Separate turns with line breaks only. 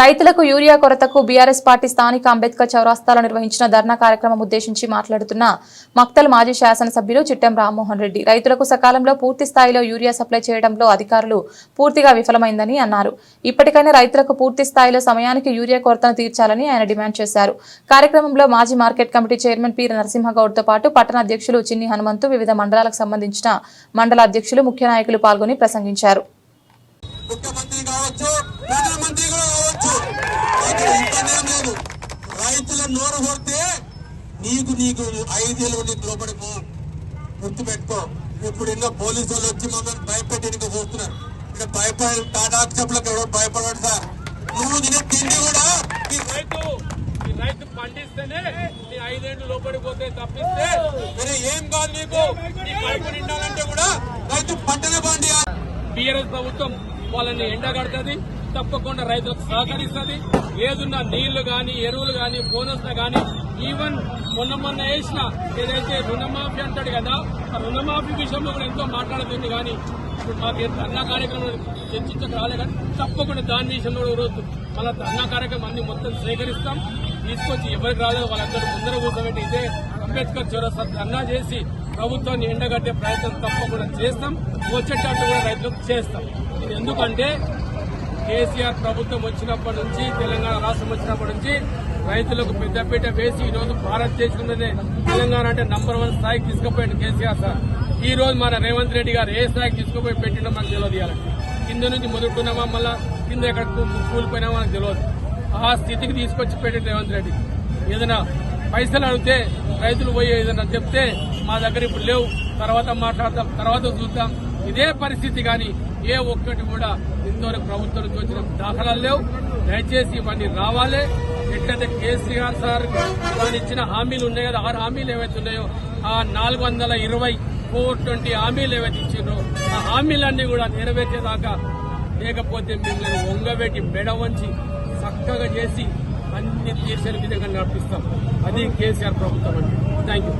రైతులకు urea కొరతకు BRS party స్థానిక అంబేద్కర్ చౌరాస్తాలో నిర్వహించిన ధర్నా కార్యక్రమం ఉద్దేశించి మాట్లాడుతున్న మక్తల్ మాజీ శాసనసభ్యులు చిట్టెం రామ్మోహన్ రెడ్డి. రైతులకు సకాలంలో పూర్తి స్థాయిలో యూరియా సప్లై చేయడంలో అధికారులు పూర్తిగా విఫలమైందని అన్నారు. ఇప్పటికైనా రైతులకు పూర్తి స్థాయిలో సమయానికి యూరియా కొరతను తీర్చాలని ఆయన డిమాండ్ చేశారు. కార్యక్రమంలో మాజీ మార్కెట్ కమిటీ చైర్మన్ పీర నరసింహగౌడ్తో పాటు పట్టణ అధ్యక్షులు చిన్ని హనుమంతు వివిధ మండలాలకు సంబంధించిన మండల అధ్యక్షులు ముఖ్య నాయకులు పాల్గొని ప్రసంగించారు.
ముఖ్యమంత్రి కావచ్చు ప్రధానమంత్రి కూడా రైతుల నోరు కొడితే నీకు నీకు ఐదేళ్ళు నీకు లోపడి గుర్తుపెట్టుకో. ఇప్పుడు ఎన్నో పోలీసు వాళ్ళు వచ్చి మమ్మల్ని భయపెట్టి నీకు చూస్తున్నారు ఇక్కడ భయపడ టాటా చెప్పులకు ఎవరు భయపడడు సార్. నువ్వు తినే తిండి కూడా
రైతు పండిస్తేనే నీ ఐదేళ్ళు లోపడిపోతే తప్పిస్తే
వేరే ఏం కాదు నీకు. నీ కడుపు నిండాలంటే కూడా రైతు పంటనే పండి
బీఆర్ఎస్ ప్రభుత్వం వాళ్ళని ఎండగడుతుంది. తప్పకుండా రైతులకు సహకరిస్తుంది. ఏదున్న నీళ్ళు కానీ ఎరువులు కానీ బోనస్ కానీ ఈవెన్ మొన్న మొన్న వేసిన ఏదైతే రుణమాఫీ అంటాడు కదా ఆ రుణమాఫీ విషయంలో కూడా ఎంతో మాట్లాడుతుంది. కానీ ఇప్పుడు మాకు ధర్నా కార్యక్రమం చర్చించక రాలే కానీ తప్పకుండా దాని విషయంలో కూడా రోజు మళ్ళీ ధర్నా కార్యక్రమం అన్ని మొత్తం సేకరిస్తాం. తీసుకొచ్చి ఎవరికి రాలేదు వాళ్ళందరూ ముందర కూర్చోబెట్టి ఇదే అంబేద్కర్ చౌరస్తా ధర్నా చేసి ప్రభుత్వాన్ని ఎండగట్టే ప్రయత్నం తప్పకుండా చేస్తాం. వచ్చేటట్టు కూడా రైతులకు చేస్తాం. ఇది ఎందుకంటే కేసీఆర్ ప్రభుత్వం వచ్చినప్పటి నుంచి తెలంగాణ రాష్ట్రం వచ్చినప్పటి నుంచి రైతులకు పెద్దపీట వేసి ఈ రోజు భారతదేశంలోనే తెలంగాణ అంటే నంబర్ వన్ స్థాయికి తీసుకుపోయాడు కేసీఆర్ సార్. ఈ రోజు మన రేవంత్ రెడ్డి గారు ఏ స్థాయికి తీసుకుపోయి పెట్టినా మనకు తెలియదు కింద నుంచి మొదలుకున్నామా మళ్ళా? కింద ఎక్కడ కూలిపోయినామా మనకు తెలియదు. ఆ స్థితికి తీసుకొచ్చి పెట్టింది రేవంత్ రెడ్డి. ఏదైనా పైసలు అడిగితే రైతులు పోయి ఏదైనా చెప్తే మా దగ్గర ఇప్పుడు లేవు. తర్వాత మాట్లాడతాం తర్వాత చూద్దాం. ఇదే పరిస్థితి కానీ ఏ ఒక్కటి కూడా ఇంతవరకు ప్రభుత్వం నుంచి వచ్చిన దాఖలాలు లేవు. దయచేసి ఇవన్నీ రావాలి. ఎట్లయితే కేసీఆర్ సార్ వాళ్ళు ఇచ్చిన హామీలు ఉన్నాయి కదా ఆరు హామీలు ఏవైతే ఉన్నాయో ఆ నాలుగు వందల ఇరవై ఫోర్ ట్వంటీ హామీలు ఏవైతే ఇచ్చిండ్రో ఆ హామీలన్నీ కూడా నెరవేర్చేదాకా లేకపోతే మిమ్మల్ని వంగబెట్టి మెడ వంచి చక్కగా చేసి అన్ని తీర్చని విధంగా నడిపిస్తాం. అది కేసీఆర్ ప్రభుత్వం అండి. Thank you